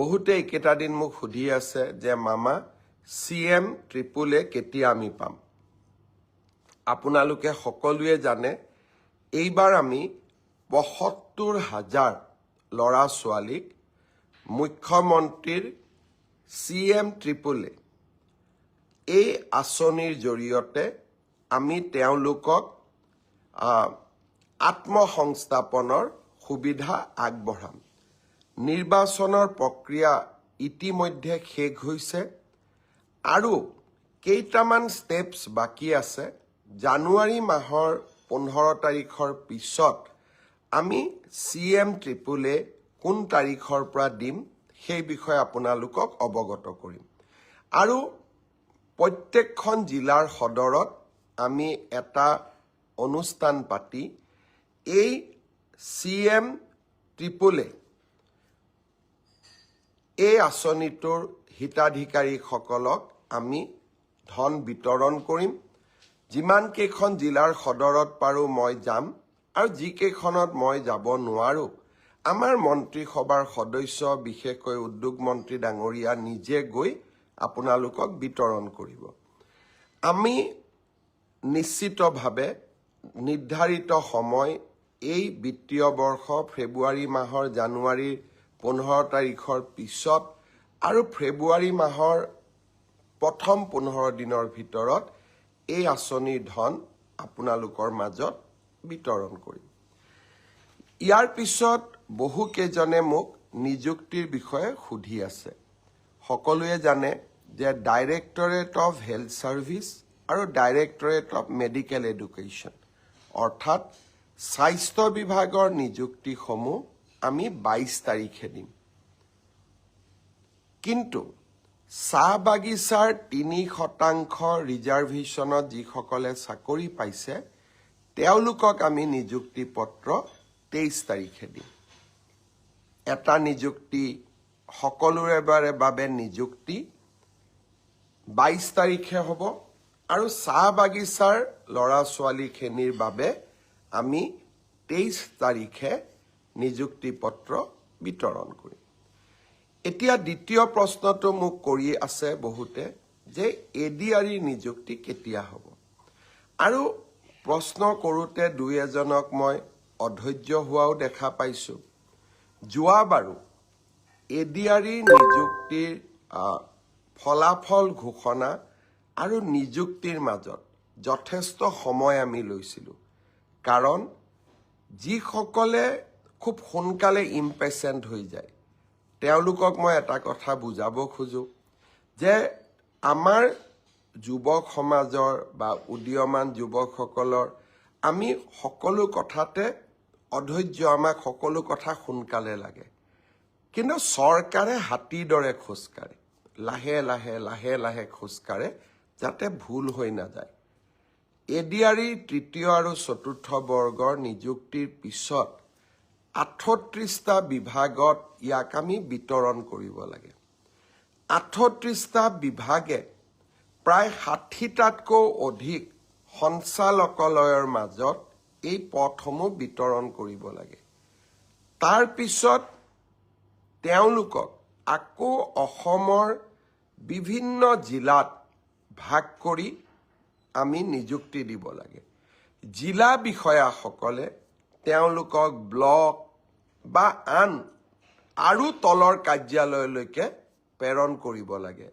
বহুতে এইকেইটা দিন মোক সুধি আছে যে, মামা চি এম ট্ৰিপুল এ কেতিয়া আমি পাম? আপোনালোকে সকলোৱে জানে, এইবাৰ আমি পঁসত্তৰ হাজাৰ ল'ৰা ছোৱালীক মুখ্যমন্ত্ৰীৰ চি এম ট্ৰিপুল এ এই আঁচনিৰ জৰিয়তে আমি তেওঁলোকক আত্মসংস্থাপনৰ সুবিধা আগবঢ়াম। নিৰ্বাচনৰ প্ৰক্ৰিয়া ইতিমধ্যে শেষ হৈছে আৰু কেইটামান ষ্টেপছ বাকী আছে। জানুৱাৰী মাহৰ পোন্ধৰ তাৰিখৰ পিছত আমি চি এম ট্ৰিপুল কোন তাৰিখৰ পৰা দিম সেই বিষয়ে আপোনালোকক অৱগত কৰিম। আৰু প্ৰত্যেকখন জিলাৰ সদৰত আমি এটা অনুষ্ঠান পাতি। এই চি এম ট্ৰিপুল এই আঁচনিটোৰ হিতাধিকাৰীসকলক আমি ধন বিতৰণ কৰিম। যিমানকেইখন জিলাৰ সদৰত পাৰোঁ মই যাম আৰু যিকেইখনত মই যাব নোৱাৰোঁ। আমাৰ মন্ত্ৰীসভাৰ সদস্য বিশেষকৈ উদ্যোগ মন্ত্ৰী ডাঙৰীয়া নিজে গৈ আপোনালোকক বিতৰণ কৰিব। আমি নিশ্চিতভাৱে নিৰ্ধাৰিত সময় এই বিত্তীয় বৰ্ষ ফেব্ৰুৱাৰী মাহৰ জানুৱাৰীৰ পোন্ধৰ তাৰিখৰ পিছত আৰু ফেব্ৰুৱাৰী মাহৰ প্ৰথম পোন্ধৰ দিনৰ ভিতৰত এই আঁচনিৰ ধন আপোনালোকৰ মাজত বিতৰণ কৰিম। ইয়াৰ পিছত বহুকেইজনে মোক নিযুক্তিৰ বিষয়ে সুধি আছে। সকলোৱে জানে যে ডাইৰেক্টৰেট অফ হেল্থ ছাৰ্ভিচ আৰু ডাইৰেক্টৰেট অফ মেডিকেল এডুকেশ্যন অৰ্থাৎ স্বাস্থ্য বিভাগৰ নিযুক্তিসমূহ আমি বাইছ তাৰিখে দিম কিন্তু চাহ বাগিচাৰ তিনি শতাংশ ৰিজাৰ্ভেশ্যনত যিসকলে চাকৰি পাইছে, তেওঁলোকক আমি নিযুক্তি পত্ৰ তেইছ তাৰিখে দিম। এটা নিযুক্তি সকলোৰে বাবে নিযুক্তি বাইছ তাৰিখে হ'ব আৰু চাহ বাগিচাৰ ল'ৰা ছোৱালীখিনিৰ বাবে আমি তেইছ তাৰিখে নিযুক্তি পত্ৰ বিতৰণ কৰিম এতিয়া দ্বিতীয় প্ৰশ্নটো মোক কৰি আছে বহুতে যে এ ডি আৰ ই নিযুক্তি কেতিয়া হ'ব। আৰু প্ৰশ্ন কৰোঁতে দুই এজনক মই অধৈৰ্য হোৱাও দেখা পাইছোঁ। যোৱাবাৰো এ ডি আৰ ই নিযুক্তিৰ ফলাফল ঘোষণা আৰু নিযুক্তিৰ মাজত যথেষ্ট সময় আমি লৈছিলোঁ। কাৰণ যিসকলে খুব সোনকালে ইম্পেচেণ্ট হৈ যায়। তেওঁলোকক মই এটা কথা বুজাব খোজোঁ যে আমাৰ যুৱক সমাজৰ বা উদীয়মান যুৱকসকলৰ আমি সকলো কথাতে অধৈৰ্য আমাক সকলো কথা সোনকালে লাগে। কিন্তু চৰকাৰে হাতীৰ দৰে খোজকাঢ়ে লাহে লাহে লাহে লাহে খোজকাঢ়ে যাতে ভুল হৈ নাযায়। এ ডি আৰ ই তৃতীয় আৰু চতুৰ্থ বৰ্গৰ নিযুক্তিৰ পিছত আঠত্ৰিছটা বিভাগত ইয়াক আমি বিতৰণ কৰিব লাগে। আঠত্ৰিছটা বিভাগে প্ৰায় ষাঠিটাতকৈ অধিক সঞ্চালকালয়ৰ মাজত এই পদসমূহ বিতৰণ কৰিব লাগে। তাৰ পিছত তেওঁলোকক আকৌ অসমৰ বিভিন্ন জিলাত ভাগ কৰি আমি নিযুক্তি দিব লাগে। জিলা বিষয়াসকলে তেওঁলোকক ব্লক বা আন আৰু তলৰ কাৰ্যালয়লৈকে প্ৰেৰণ কৰিব লাগে।